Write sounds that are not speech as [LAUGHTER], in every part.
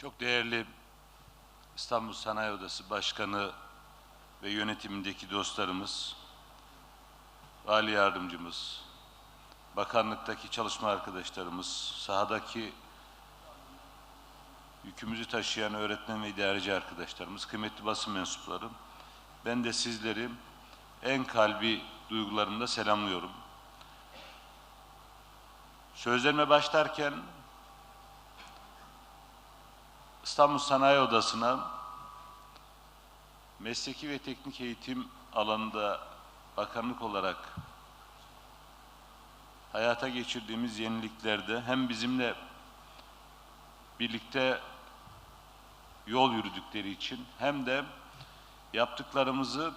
Çok değerli İstanbul Sanayi Odası Başkanı ve yönetimindeki dostlarımız, vali yardımcımız, bakanlıktaki çalışma arkadaşlarımız, sahadaki yükümüzü taşıyan öğretmen ve idareci arkadaşlarımız, kıymetli basın mensupları, ben de sizleri en kalbi duygularımda selamlıyorum. Sözlerime başlarken İstanbul Sanayi Odası'na mesleki ve teknik eğitim alanında bakanlık olarak hayata geçirdiğimiz yeniliklerde hem bizimle birlikte yol yürüdükleri için hem de yaptıklarımızı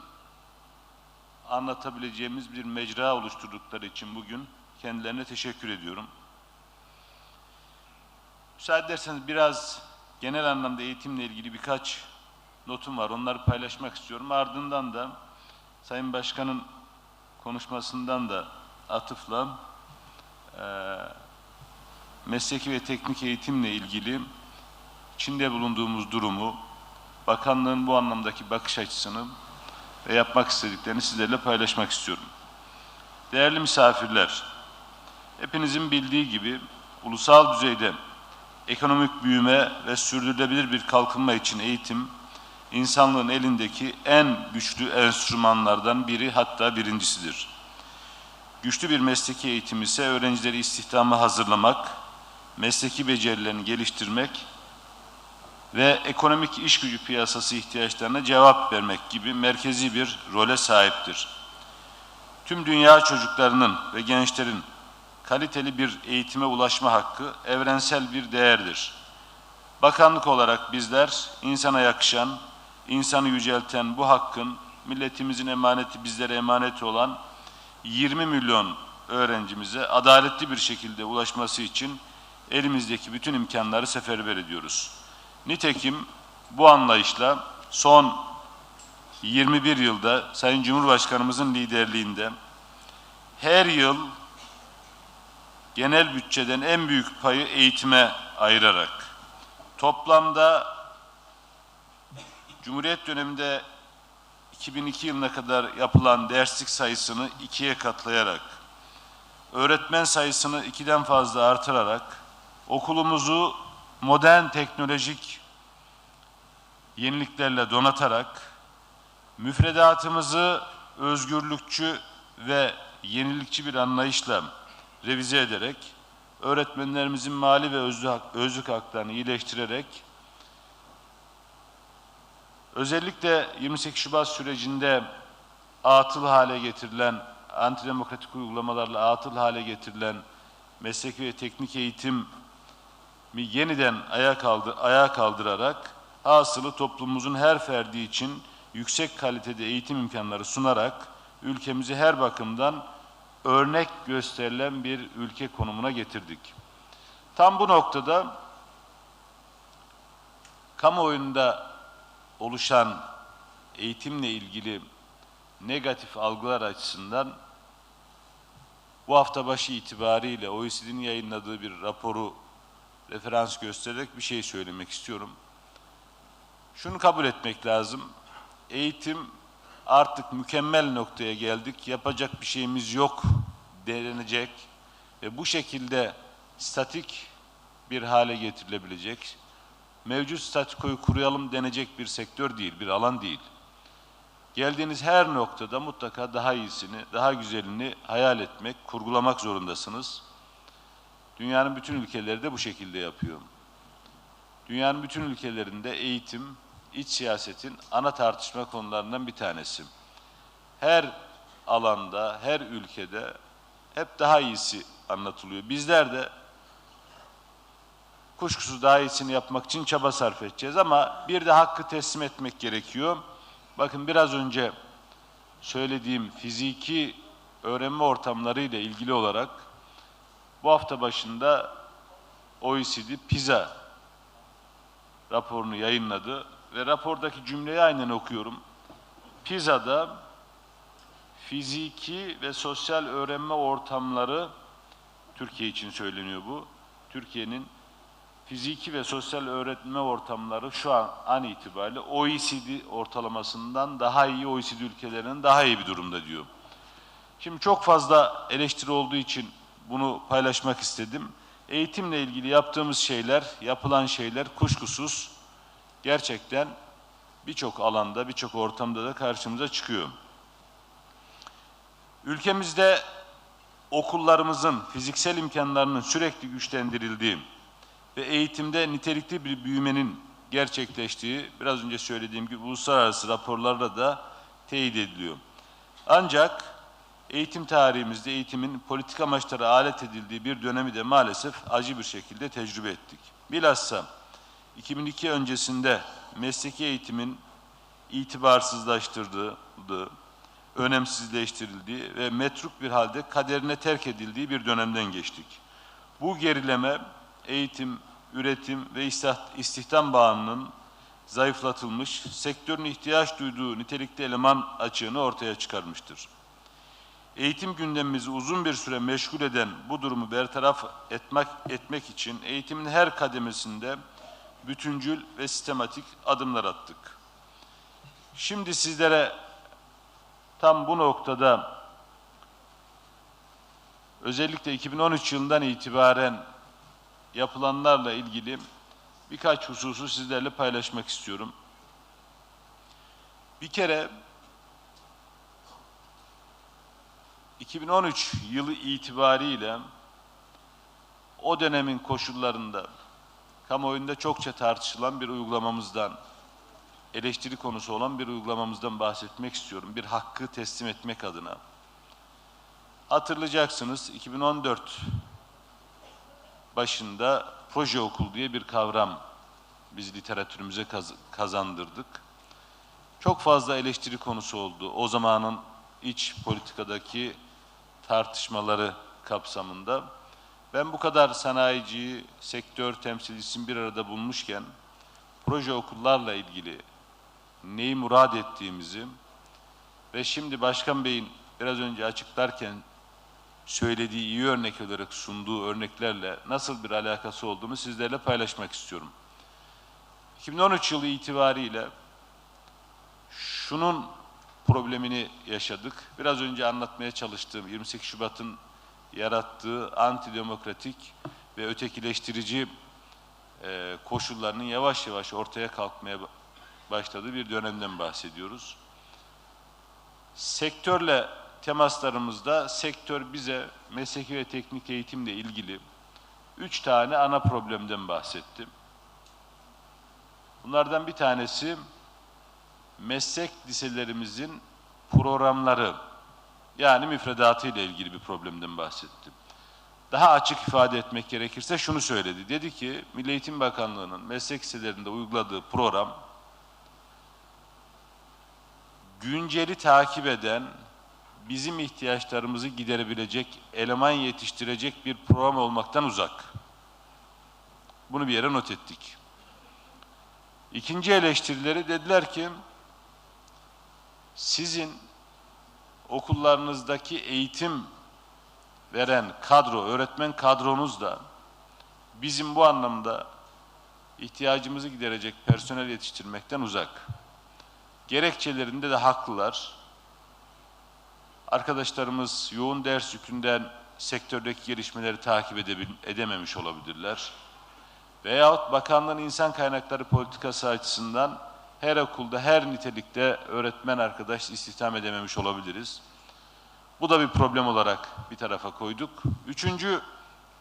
anlatabileceğimiz bir mecra oluşturdukları için bugün kendilerine teşekkür ediyorum. Müsaade ederseniz biraz genel anlamda eğitimle ilgili birkaç notum var. Onları paylaşmak istiyorum. Ardından da Sayın Başkan'ın konuşmasından da atıfla e, mesleki ve teknik eğitimle ilgili içinde bulunduğumuz durumu, bakanlığın bu anlamdaki bakış açısını ve yapmak istediklerini sizlerle paylaşmak istiyorum. Değerli misafirler, hepinizin bildiği gibi ulusal düzeyde ekonomik büyüme ve sürdürülebilir bir kalkınma için eğitim, insanlığın elindeki en güçlü enstrümanlardan biri hatta birincisidir. Güçlü bir mesleki eğitim ise öğrencileri istihdama hazırlamak, mesleki becerilerini geliştirmek ve ekonomik iş gücü piyasası ihtiyaçlarına cevap vermek gibi merkezi bir role sahiptir. Tüm dünya çocuklarının ve gençlerin kaliteli bir eğitime ulaşma hakkı evrensel bir değerdir. Bakanlık olarak bizler insana yakışan, insanı yücelten bu hakkın milletimizin emaneti bizlere emaneti olan 20 milyon öğrencimize adaletli bir şekilde ulaşması için elimizdeki bütün imkanları seferber ediyoruz. Nitekim bu anlayışla son 21 yılda Sayın Cumhurbaşkanımızın liderliğinde her yıl genel bütçeden en büyük payı eğitime ayırarak. Toplamda Cumhuriyet döneminde 2002 yılına kadar yapılan derslik sayısını ikiye katlayarak, öğretmen sayısını ikiden fazla artırarak, okulumuzu modern teknolojik yeniliklerle donatarak, müfredatımızı özgürlükçü ve yenilikçi bir anlayışla revize ederek, öğretmenlerimizin mali ve özlük, hak, özlük haklarını iyileştirerek, özellikle 28 Şubat sürecinde atıl hale getirilen, antidemokratik uygulamalarla atıl hale getirilen mesleki ve teknik eğitim yeniden ayağa, kaldır, ayağa kaldırarak hasılı toplumumuzun her ferdi için yüksek kalitede eğitim imkanları sunarak ülkemizi her bakımdan örnek gösterilen bir ülke konumuna getirdik. Tam bu noktada kamuoyunda oluşan eğitimle ilgili negatif algılar açısından bu hafta başı itibariyle OECD'nin yayınladığı bir raporu referans göstererek bir şey söylemek istiyorum. Şunu kabul etmek lazım. Eğitim artık mükemmel noktaya geldik. Yapacak bir şeyimiz yok denecek ve bu şekilde statik bir hale getirilebilecek. Mevcut statikoyu kuruyalım denecek bir sektör değil, bir alan değil. Geldiğiniz her noktada mutlaka daha iyisini, daha güzelini hayal etmek, kurgulamak zorundasınız. Dünyanın bütün ülkeleri de bu şekilde yapıyor. Dünyanın bütün ülkelerinde eğitim, iç siyasetin ana tartışma konularından bir tanesi. Her alanda, her ülkede hep daha iyisi anlatılıyor. Bizler de kuşkusuz daha iyisini yapmak için çaba sarf edeceğiz ama bir de hakkı teslim etmek gerekiyor. Bakın biraz önce söylediğim fiziki öğrenme ortamları ile ilgili olarak bu hafta başında OECD PISA raporunu yayınladı ve rapordaki cümleyi aynen okuyorum. PISA'da fiziki ve sosyal öğrenme ortamları Türkiye için söyleniyor bu. Türkiye'nin fiziki ve sosyal öğretme ortamları şu an an itibariyle OECD ortalamasından daha iyi, OECD ülkelerinin daha iyi bir durumda diyor. Şimdi çok fazla eleştiri olduğu için bunu paylaşmak istedim. Eğitimle ilgili yaptığımız şeyler, yapılan şeyler kuşkusuz gerçekten birçok alanda, birçok ortamda da karşımıza çıkıyor. Ülkemizde okullarımızın fiziksel imkanlarının sürekli güçlendirildiği ve eğitimde nitelikli bir büyümenin gerçekleştiği, biraz önce söylediğim gibi uluslararası raporlarla da teyit ediliyor. Ancak eğitim tarihimizde eğitimin politik amaçlara alet edildiği bir dönemi de maalesef acı bir şekilde tecrübe ettik. Bilhassa 2002 öncesinde mesleki eğitimin itibarsızlaştırdığı, önemsizleştirildiği ve metruk bir halde kaderine terk edildiği bir dönemden geçtik. Bu gerileme eğitim, üretim ve istihdam bağımlılığının zayıflatılmış, sektörün ihtiyaç duyduğu nitelikli eleman açığını ortaya çıkarmıştır. Eğitim gündemimizi uzun bir süre meşgul eden bu durumu bertaraf etmek, etmek için eğitimin her kademesinde bütüncül ve sistematik adımlar attık. Şimdi sizlere tam bu noktada özellikle 2013 yılından itibaren yapılanlarla ilgili birkaç hususu sizlerle paylaşmak istiyorum. Bir kere 2013 yılı itibariyle o dönemin koşullarında kamuoyunda çokça tartışılan bir uygulamamızdan, eleştiri konusu olan bir uygulamamızdan bahsetmek istiyorum. Bir hakkı teslim etmek adına. Hatırlayacaksınız 2014 başında proje okul diye bir kavram biz literatürümüze kaz kazandırdık. Çok fazla eleştiri konusu oldu. O zamanın iç politikadaki tartışmaları kapsamında. Ben bu kadar sanayiciyi, sektör temsilcisini bir arada bulmuşken proje okullarla ilgili neyi murad ettiğimizi ve şimdi Başkan Bey'in biraz önce açıklarken söylediği iyi örnek olarak sunduğu örneklerle nasıl bir alakası olduğunu sizlerle paylaşmak istiyorum. 2013 yılı itibariyle şunun problemini yaşadık. Biraz önce anlatmaya çalıştığım 28 Şubat'ın yarattığı antidemokratik ve ötekileştirici e, koşullarının yavaş yavaş ortaya kalkmaya başladığı bir dönemden bahsediyoruz. Sektörle temaslarımızda sektör bize mesleki ve teknik eğitimle ilgili üç tane ana problemden bahsetti. Bunlardan bir tanesi meslek liselerimizin programları yani müfredatı ile ilgili bir problemden bahsetti. Daha açık ifade etmek gerekirse şunu söyledi. Dedi ki Milli Eğitim Bakanlığı'nın meslek liselerinde uyguladığı program günceli takip eden bizim ihtiyaçlarımızı giderebilecek, eleman yetiştirecek bir program olmaktan uzak. Bunu bir yere not ettik. İkinci eleştirileri dediler ki, sizin okullarınızdaki eğitim veren kadro, öğretmen kadronuz da bizim bu anlamda ihtiyacımızı giderecek personel yetiştirmekten uzak. Gerekçelerinde de haklılar. Arkadaşlarımız yoğun ders yükünden sektördeki gelişmeleri takip edememiş olabilirler. Veyahut bakanlığın insan kaynakları politikası açısından her okulda her nitelikte öğretmen arkadaş istihdam edememiş olabiliriz. Bu da bir problem olarak bir tarafa koyduk. Üçüncü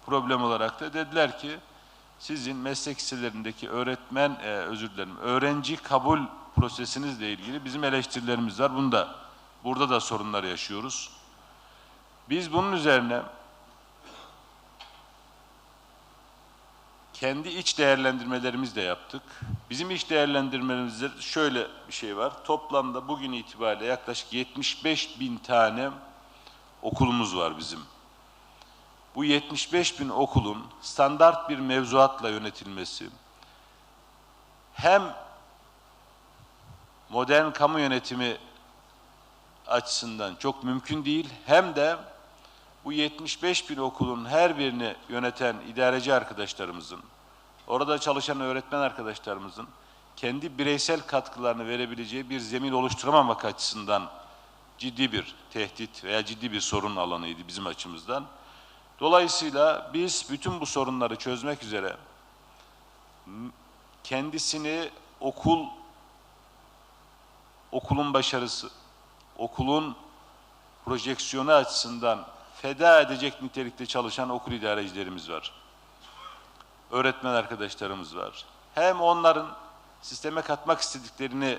problem olarak da dediler ki sizin meslek liselerindeki öğretmen, e, özür dilerim, öğrenci kabul prosesinizle ilgili bizim eleştirilerimiz var. Bunda burada da sorunlar yaşıyoruz. Biz bunun üzerine kendi iç değerlendirmelerimiz de yaptık. Bizim iç değerlendirmelerimizde şöyle bir şey var. Toplamda bugün itibariyle yaklaşık 75 bin tane okulumuz var bizim. Bu 75 bin okulun standart bir mevzuatla yönetilmesi hem modern kamu yönetimi açısından çok mümkün değil hem de bu 75 bin okulun her birini yöneten idareci arkadaşlarımızın orada çalışan öğretmen arkadaşlarımızın kendi bireysel katkılarını verebileceği bir zemin oluşturamamak açısından ciddi bir tehdit veya ciddi bir sorun alanıydı bizim açımızdan. Dolayısıyla biz bütün bu sorunları çözmek üzere kendisini okul okulun başarısı, okulun projeksiyonu açısından feda edecek nitelikte çalışan okul idarecilerimiz var. Öğretmen arkadaşlarımız var. Hem onların sisteme katmak istediklerini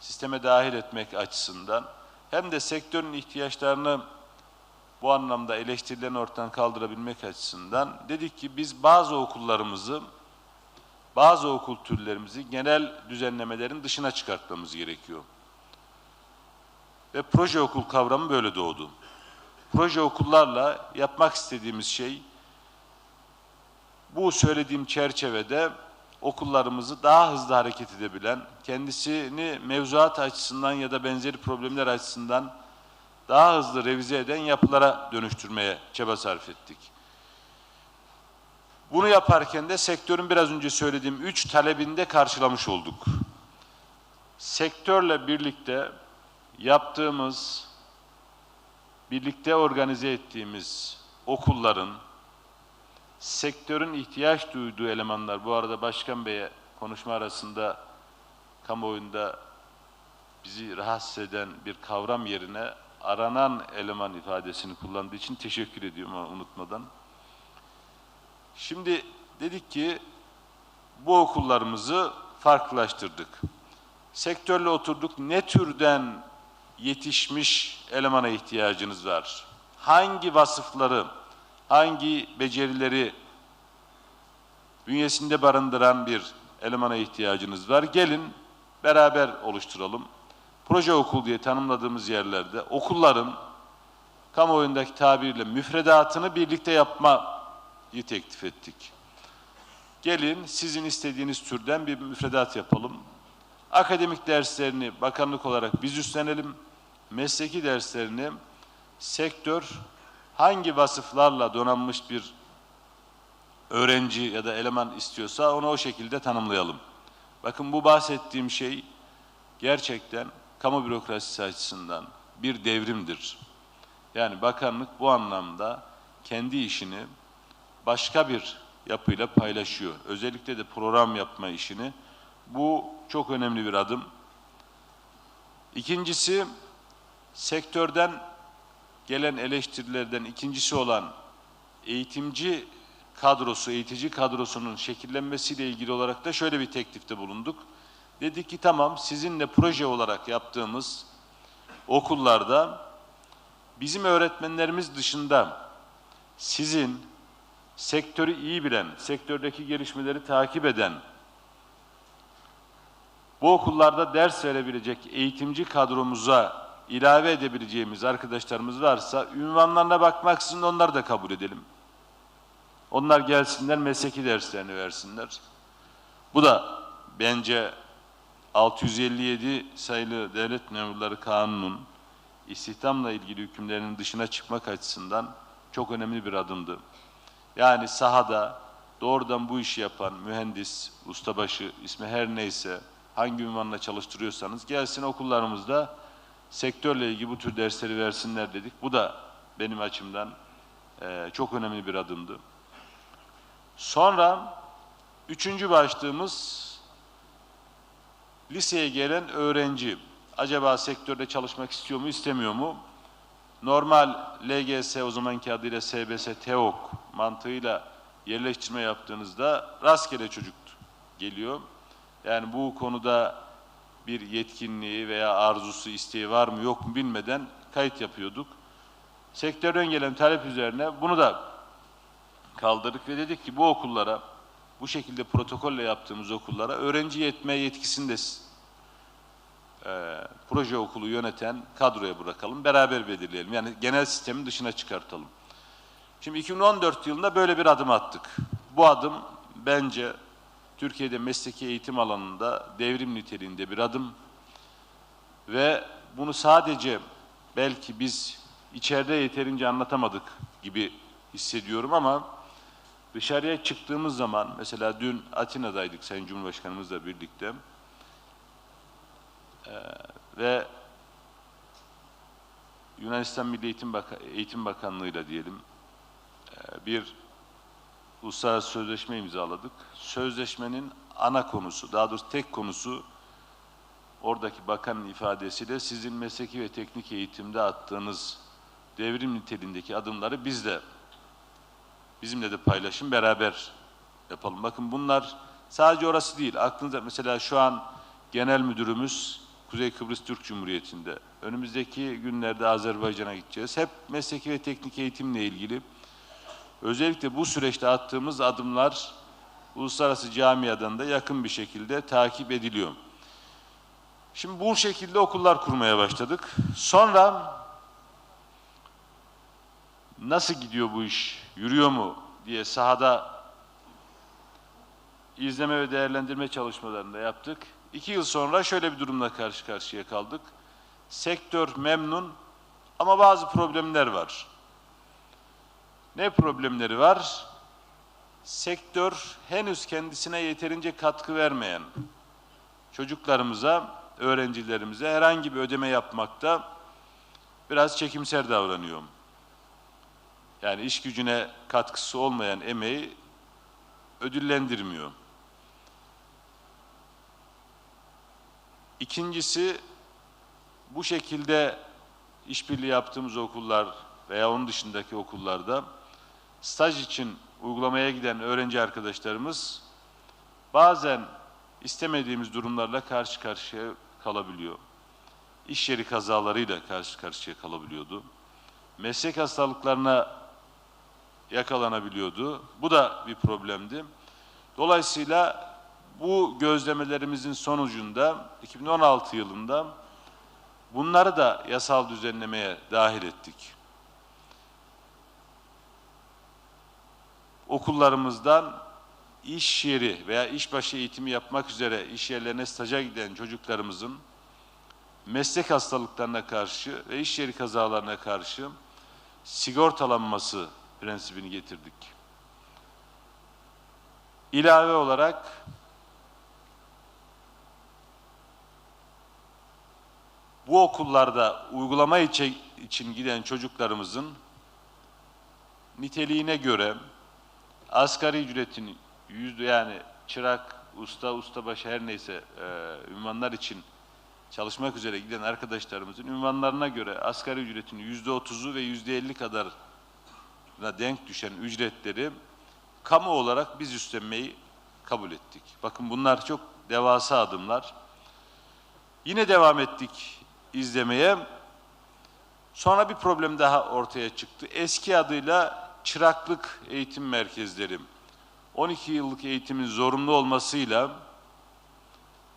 sisteme dahil etmek açısından hem de sektörün ihtiyaçlarını bu anlamda eleştirilerini ortadan kaldırabilmek açısından dedik ki biz bazı okullarımızı bazı okul türlerimizi genel düzenlemelerin dışına çıkartmamız gerekiyor. Ve proje okul kavramı böyle doğdu. Proje okullarla yapmak istediğimiz şey bu söylediğim çerçevede okullarımızı daha hızlı hareket edebilen, kendisini mevzuat açısından ya da benzeri problemler açısından daha hızlı revize eden yapılara dönüştürmeye çaba sarf ettik. Bunu yaparken de sektörün biraz önce söylediğim üç talebinde karşılamış olduk. Sektörle birlikte yaptığımız, birlikte organize ettiğimiz okulların, sektörün ihtiyaç duyduğu elemanlar, bu arada Başkan Bey'e konuşma arasında kamuoyunda bizi rahatsız eden bir kavram yerine aranan eleman ifadesini kullandığı için teşekkür ediyorum ama unutmadan. Şimdi dedik ki bu okullarımızı farklılaştırdık. Sektörle oturduk. Ne türden yetişmiş elemana ihtiyacınız var? Hangi vasıfları, hangi becerileri bünyesinde barındıran bir elemana ihtiyacınız var? Gelin beraber oluşturalım. Proje okul diye tanımladığımız yerlerde okulların kamuoyundaki tabirle müfredatını birlikte yapmayı teklif ettik. Gelin sizin istediğiniz türden bir müfredat yapalım. Akademik derslerini bakanlık olarak biz üstlenelim. Mesleki derslerini sektör hangi vasıflarla donanmış bir öğrenci ya da eleman istiyorsa onu o şekilde tanımlayalım. Bakın bu bahsettiğim şey gerçekten kamu bürokrasisi açısından bir devrimdir. Yani bakanlık bu anlamda kendi işini başka bir yapıyla paylaşıyor. Özellikle de program yapma işini. Bu çok önemli bir adım. İkincisi, sektörden gelen eleştirilerden ikincisi olan eğitimci kadrosu, eğitici kadrosunun şekillenmesiyle ilgili olarak da şöyle bir teklifte bulunduk. Dedik ki tamam sizinle proje olarak yaptığımız okullarda bizim öğretmenlerimiz dışında sizin sektörü iyi bilen, sektördeki gelişmeleri takip eden, bu okullarda ders verebilecek eğitimci kadromuza ilave edebileceğimiz arkadaşlarımız varsa ünvanlarına bakmaksızın onları da kabul edelim. Onlar gelsinler mesleki derslerini versinler. Bu da bence 657 sayılı Devlet Memurları Kanunu'nun istihdamla ilgili hükümlerinin dışına çıkmak açısından çok önemli bir adımdı. Yani sahada doğrudan bu işi yapan mühendis, ustabaşı, ismi her neyse, hangi ünvanla çalıştırıyorsanız gelsin okullarımızda sektörle ilgili bu tür dersleri versinler dedik. Bu da benim açımdan eee, çok önemli bir adımdı. Sonra üçüncü başlığımız liseye gelen öğrenci acaba sektörde çalışmak istiyor mu istemiyor mu? Normal LGS o zamanki adıyla SBS TEOK mantığıyla yerleştirme yaptığınızda rastgele çocuk geliyor. Yani bu konuda bir yetkinliği veya arzusu, isteği var mı yok mu bilmeden kayıt yapıyorduk. Sektörden gelen talep üzerine bunu da kaldırdık ve dedik ki bu okullara, bu şekilde protokolle yaptığımız okullara öğrenci yetme yetkisini e, proje okulu yöneten kadroya bırakalım, beraber belirleyelim. Yani genel sistemin dışına çıkartalım. Şimdi 2014 yılında böyle bir adım attık. Bu adım bence Türkiye'de mesleki eğitim alanında devrim niteliğinde bir adım. Ve bunu sadece belki biz içeride yeterince anlatamadık gibi hissediyorum ama Dışarıya çıktığımız zaman, mesela dün Atina'daydık Sayın Cumhurbaşkanımızla birlikte Ee, ve Yunanistan Milli Eğitim, Baka- Eğitim Bakanlığı'yla diyelim bir uluslararası sözleşme imzaladık. Sözleşmenin ana konusu, daha doğrusu tek konusu oradaki bakanın ifadesiyle sizin mesleki ve teknik eğitimde attığınız devrim niteliğindeki adımları biz de bizimle de paylaşın, beraber yapalım. Bakın bunlar sadece orası değil. Aklınıza mesela şu an genel müdürümüz Kuzey Kıbrıs Türk Cumhuriyeti'nde. Önümüzdeki günlerde Azerbaycan'a gideceğiz. Hep mesleki ve teknik eğitimle ilgili özellikle bu süreçte attığımız adımlar uluslararası camiadan da yakın bir şekilde takip ediliyor. Şimdi bu şekilde okullar kurmaya başladık. Sonra nasıl gidiyor bu iş, yürüyor mu diye sahada izleme ve değerlendirme çalışmalarında yaptık. İki yıl sonra şöyle bir durumla karşı karşıya kaldık. Sektör memnun ama bazı problemler var. Ne problemleri var? Sektör henüz kendisine yeterince katkı vermeyen çocuklarımıza, öğrencilerimize herhangi bir ödeme yapmakta biraz çekimser davranıyor. Yani iş gücüne katkısı olmayan emeği ödüllendirmiyor. İkincisi bu şekilde işbirliği yaptığımız okullar veya onun dışındaki okullarda staj için uygulamaya giden öğrenci arkadaşlarımız bazen istemediğimiz durumlarla karşı karşıya kalabiliyor. İş yeri kazalarıyla karşı karşıya kalabiliyordu. Meslek hastalıklarına yakalanabiliyordu. Bu da bir problemdi. Dolayısıyla bu gözlemelerimizin sonucunda 2016 yılında bunları da yasal düzenlemeye dahil ettik. Okullarımızdan iş yeri veya işbaşı eğitimi yapmak üzere iş yerlerine staja giden çocuklarımızın meslek hastalıklarına karşı ve iş yeri kazalarına karşı sigortalanması prensibini getirdik. İlave olarak bu okullarda uygulama için giden çocuklarımızın niteliğine göre asgari ücretin yüzde yani çırak, usta, ustabaşı her neyse e, ünvanlar için çalışmak üzere giden arkadaşlarımızın ünvanlarına göre asgari ücretin yüzde otuzu ve yüzde elli kadar denk düşen ücretleri kamu olarak biz üstlenmeyi kabul ettik. Bakın bunlar çok devasa adımlar. Yine devam ettik izlemeye. Sonra bir problem daha ortaya çıktı. Eski adıyla çıraklık eğitim merkezleri. 12 yıllık eğitimin zorunlu olmasıyla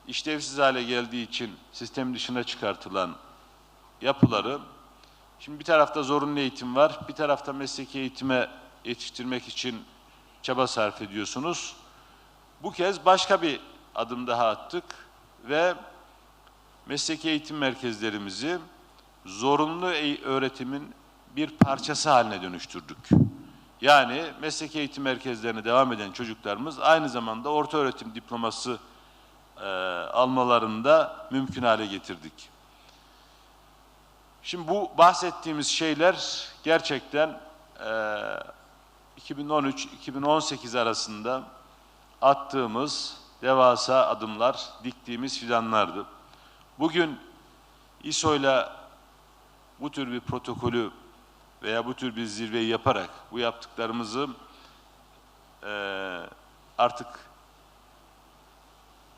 işlevsiz hale geldiği için sistem dışına çıkartılan yapıları Şimdi bir tarafta zorunlu eğitim var, bir tarafta mesleki eğitime yetiştirmek için çaba sarf ediyorsunuz. Bu kez başka bir adım daha attık ve mesleki eğitim merkezlerimizi zorunlu eğ- öğretimin bir parçası haline dönüştürdük. Yani mesleki eğitim merkezlerine devam eden çocuklarımız aynı zamanda orta öğretim diploması e, almalarında mümkün hale getirdik. Şimdi bu bahsettiğimiz şeyler gerçekten eee 2013-2018 arasında attığımız devasa adımlar, diktiğimiz fidanlardı. Bugün İSO'yla bu tür bir protokolü veya bu tür bir zirveyi yaparak bu yaptıklarımızı eee, artık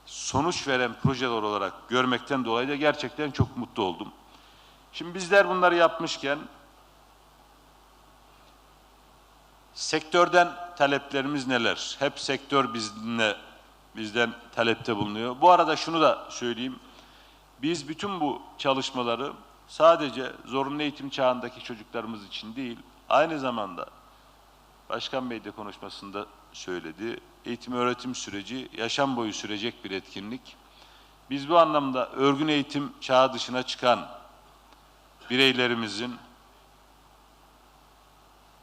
sonuç veren projeler olarak görmekten dolayı da gerçekten çok mutlu oldum. Şimdi bizler bunları yapmışken sektörden taleplerimiz neler? Hep sektör bizimle bizden talepte bulunuyor. Bu arada şunu da söyleyeyim. Biz bütün bu çalışmaları sadece zorunlu eğitim çağındaki çocuklarımız için değil, aynı zamanda Başkan Bey de konuşmasında söyledi. Eğitim öğretim süreci yaşam boyu sürecek bir etkinlik. Biz bu anlamda örgün eğitim çağı dışına çıkan bireylerimizin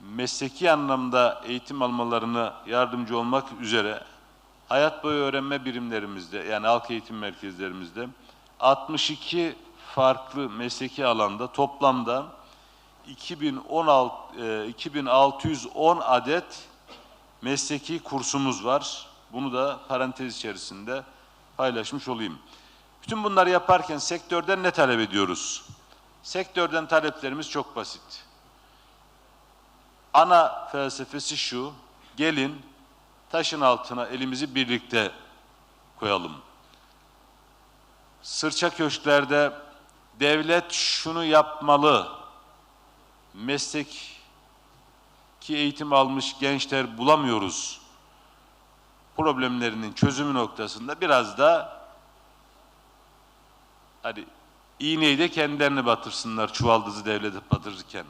mesleki anlamda eğitim almalarına yardımcı olmak üzere hayat boyu öğrenme birimlerimizde yani halk eğitim merkezlerimizde 62 farklı mesleki alanda toplamda 2016 e, 2610 adet mesleki kursumuz var. Bunu da parantez içerisinde paylaşmış olayım. Bütün bunları yaparken sektörden ne talep ediyoruz? Sektörden taleplerimiz çok basit. Ana felsefesi şu, gelin taşın altına elimizi birlikte koyalım. Sırça köşklerde devlet şunu yapmalı, meslek ki eğitim almış gençler bulamıyoruz problemlerinin çözümü noktasında biraz da hani iğneyi de kendilerini batırsınlar çuvaldızı devlete batırırken.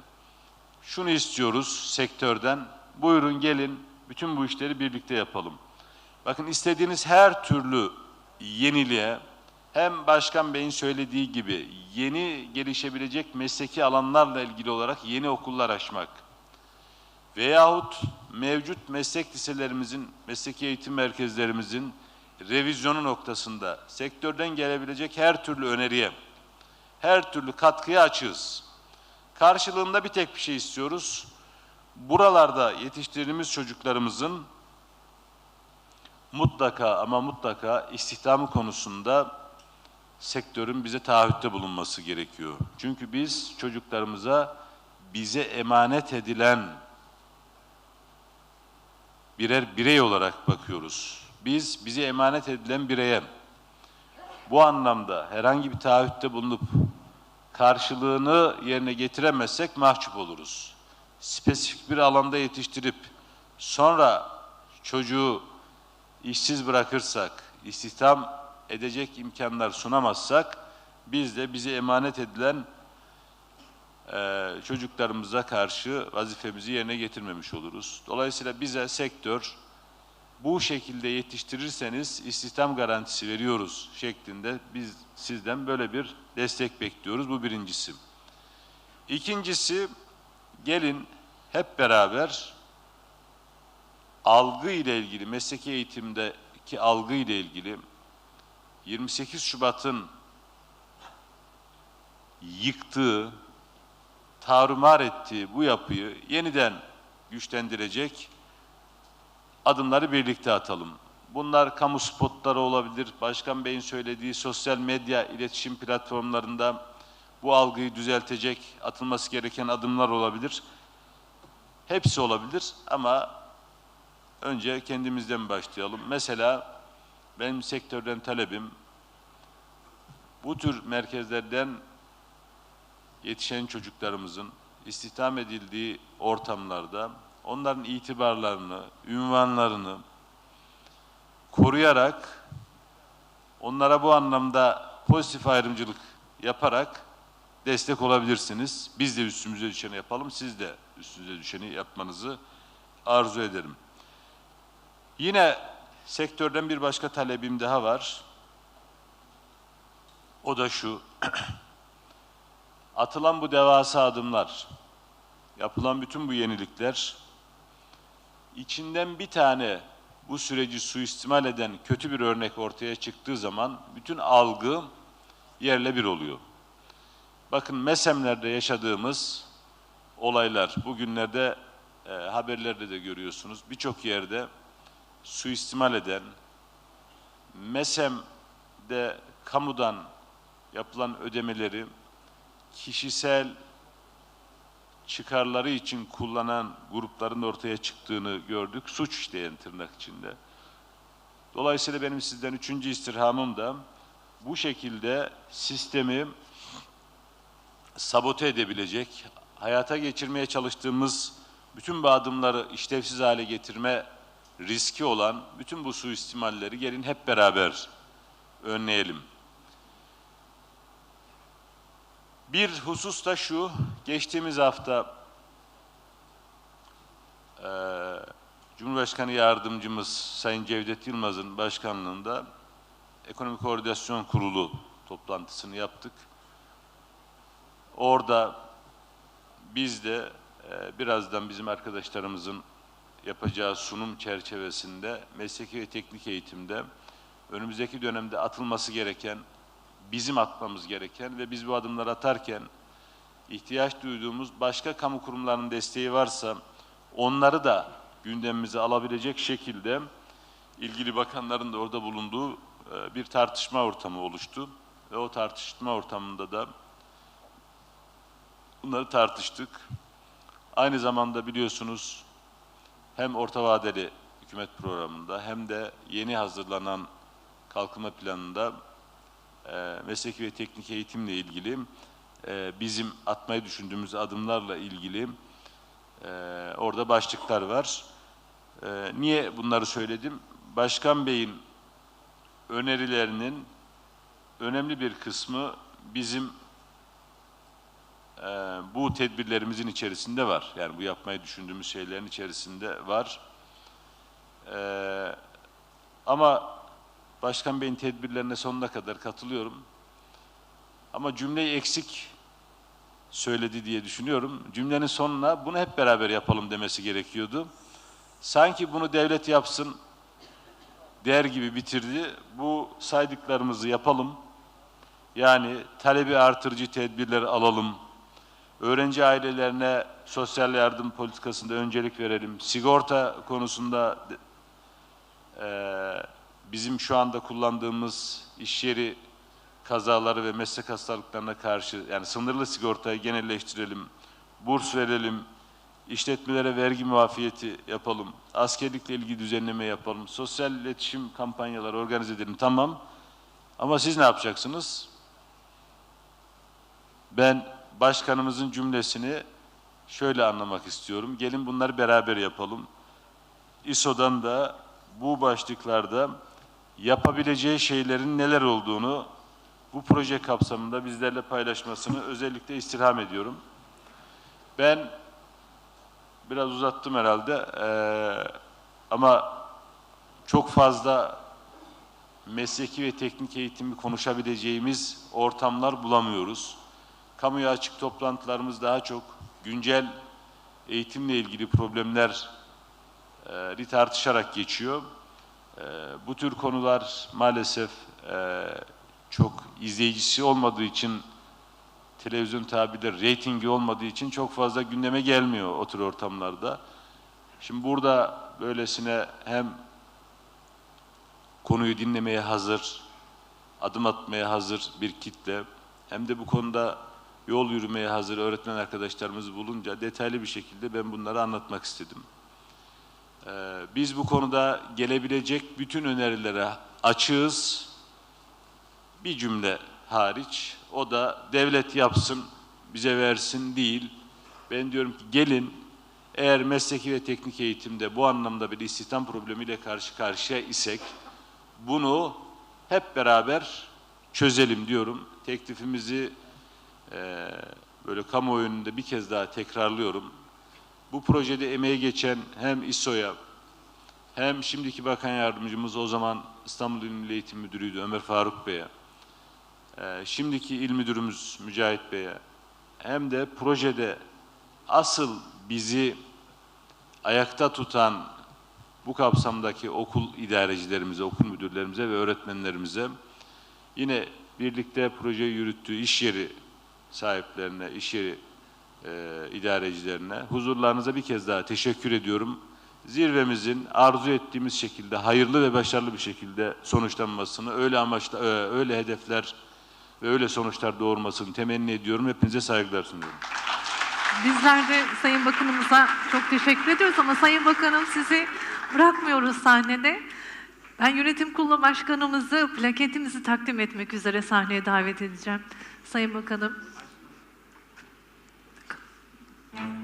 Şunu istiyoruz sektörden. Buyurun gelin bütün bu işleri birlikte yapalım. Bakın istediğiniz her türlü yeniliğe hem Başkan Bey'in söylediği gibi yeni gelişebilecek mesleki alanlarla ilgili olarak yeni okullar açmak veyahut mevcut meslek liselerimizin, mesleki eğitim merkezlerimizin revizyonu noktasında sektörden gelebilecek her türlü öneriye, her türlü katkıya açığız. Karşılığında bir tek bir şey istiyoruz. Buralarda yetiştirdiğimiz çocuklarımızın mutlaka ama mutlaka istihdamı konusunda sektörün bize taahhütte bulunması gerekiyor. Çünkü biz çocuklarımıza bize emanet edilen birer birey olarak bakıyoruz. Biz bize emanet edilen bireye bu anlamda herhangi bir taahhütte bulunup karşılığını yerine getiremezsek mahcup oluruz. Spesifik bir alanda yetiştirip sonra çocuğu işsiz bırakırsak, istihdam edecek imkanlar sunamazsak biz de bize emanet edilen e, çocuklarımıza karşı vazifemizi yerine getirmemiş oluruz. Dolayısıyla bize sektör bu şekilde yetiştirirseniz istihdam garantisi veriyoruz şeklinde biz sizden böyle bir destek bekliyoruz. Bu birincisi. İkincisi gelin hep beraber algı ile ilgili, mesleki eğitimdeki algı ile ilgili 28 Şubat'ın yıktığı, tarumar ettiği bu yapıyı yeniden güçlendirecek adımları birlikte atalım. Bunlar kamu spotları olabilir. Başkan Bey'in söylediği sosyal medya iletişim platformlarında bu algıyı düzeltecek atılması gereken adımlar olabilir. Hepsi olabilir ama önce kendimizden başlayalım. Mesela benim sektörden talebim bu tür merkezlerden yetişen çocuklarımızın istihdam edildiği ortamlarda onların itibarlarını, ünvanlarını koruyarak onlara bu anlamda pozitif ayrımcılık yaparak destek olabilirsiniz. Biz de üstümüze düşeni yapalım, siz de üstünüze düşeni yapmanızı arzu ederim. Yine sektörden bir başka talebim daha var. O da şu. [CLEARS THROAT] Atılan bu devasa adımlar, yapılan bütün bu yenilikler, içinden bir tane bu süreci suistimal eden kötü bir örnek ortaya çıktığı zaman bütün algı yerle bir oluyor. Bakın Mesemler'de yaşadığımız olaylar, bugünlerde e, haberlerde de görüyorsunuz. Birçok yerde suistimal eden, Mesem'de kamudan yapılan ödemeleri kişisel çıkarları için kullanan grupların ortaya çıktığını gördük. Suç işleyen tırnak içinde. Dolayısıyla benim sizden üçüncü istirhamım da bu şekilde sistemi sabote edebilecek, hayata geçirmeye çalıştığımız bütün bu adımları işlevsiz hale getirme riski olan bütün bu suistimalleri gelin hep beraber önleyelim. Bir husus da şu, geçtiğimiz hafta e, Cumhurbaşkanı Yardımcımız Sayın Cevdet Yılmaz'ın başkanlığında Ekonomik Koordinasyon Kurulu toplantısını yaptık. Orada biz de e, birazdan bizim arkadaşlarımızın yapacağı sunum çerçevesinde mesleki ve teknik eğitimde önümüzdeki dönemde atılması gereken, bizim atmamız gereken ve biz bu adımları atarken ihtiyaç duyduğumuz başka kamu kurumlarının desteği varsa onları da gündemimize alabilecek şekilde ilgili bakanların da orada bulunduğu e, bir tartışma ortamı oluştu. Ve o tartışma ortamında da bunları tartıştık. Aynı zamanda biliyorsunuz hem orta vadeli hükümet programında hem de yeni hazırlanan kalkınma planında e, mesleki ve teknik eğitimle ilgili e, bizim atmayı düşündüğümüz adımlarla ilgili e, orada başlıklar var. E, niye bunları söyledim? Başkan Bey'in önerilerinin önemli bir kısmı bizim e, bu tedbirlerimizin içerisinde var. Yani bu yapmayı düşündüğümüz şeylerin içerisinde var. E, ama Başkan Bey'in tedbirlerine sonuna kadar katılıyorum. Ama cümleyi eksik söyledi diye düşünüyorum. Cümlenin sonuna bunu hep beraber yapalım demesi gerekiyordu. Sanki bunu devlet yapsın der gibi bitirdi. Bu saydıklarımızı yapalım. Yani talebi artırıcı tedbirler alalım. Öğrenci ailelerine sosyal yardım politikasında öncelik verelim. Sigorta konusunda e, bizim şu anda kullandığımız iş yeri kazaları ve meslek hastalıklarına karşı yani sınırlı sigortayı genelleştirelim, burs verelim, işletmelere vergi muafiyeti yapalım, askerlikle ilgili düzenleme yapalım, sosyal iletişim kampanyaları organize edelim tamam. Ama siz ne yapacaksınız? Ben başkanımızın cümlesini şöyle anlamak istiyorum. Gelin bunları beraber yapalım. İSO'dan da bu başlıklarda yapabileceği şeylerin neler olduğunu bu proje kapsamında bizlerle paylaşmasını özellikle istirham ediyorum. Ben biraz uzattım herhalde ee, ama çok fazla mesleki ve teknik eğitimi konuşabileceğimiz ortamlar bulamıyoruz. Kamuya açık toplantılarımız daha çok güncel eğitimle ilgili problemleri tartışarak geçiyor. E, bu tür konular maalesef e, çok izleyicisi olmadığı için televizyon tabirleri reytingi olmadığı için çok fazla gündeme gelmiyor o tür ortamlarda. Şimdi burada böylesine hem konuyu dinlemeye hazır, adım atmaya hazır bir kitle hem de bu konuda yol yürümeye hazır öğretmen arkadaşlarımız bulunca detaylı bir şekilde ben bunları anlatmak istedim. Ee, biz bu konuda gelebilecek bütün önerilere açığız. Bir cümle hariç. O da devlet yapsın, bize versin değil. Ben diyorum ki gelin eğer mesleki ve teknik eğitimde bu anlamda bir istihdam problemiyle karşı karşıya isek bunu hep beraber çözelim diyorum. Teklifimizi e, böyle kamuoyunda bir kez daha tekrarlıyorum. Bu projede emeği geçen hem İSO'ya hem şimdiki bakan yardımcımız o zaman İstanbul İl Milli Eğitim Müdürü'ydü Ömer Faruk Bey'e, e, şimdiki il müdürümüz Mücahit Bey'e hem de projede asıl bizi ayakta tutan bu kapsamdaki okul idarecilerimize, okul müdürlerimize ve öğretmenlerimize yine birlikte projeyi yürüttüğü iş yeri sahiplerine, iş yeri e, idarecilerine huzurlarınıza bir kez daha teşekkür ediyorum. Zirvemizin arzu ettiğimiz şekilde hayırlı ve başarılı bir şekilde sonuçlanmasını, öyle amaçla, e, öyle hedefler ve öyle sonuçlar doğurmasını temenni ediyorum. Hepinize saygılar sunuyorum. Bizler de Sayın Bakanımıza çok teşekkür ediyoruz ama Sayın Bakanım sizi bırakmıyoruz sahnede. Ben yönetim kurulu başkanımızı plaketimizi takdim etmek üzere sahneye davet edeceğim. Sayın Bakanım.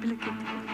Billy Kitty.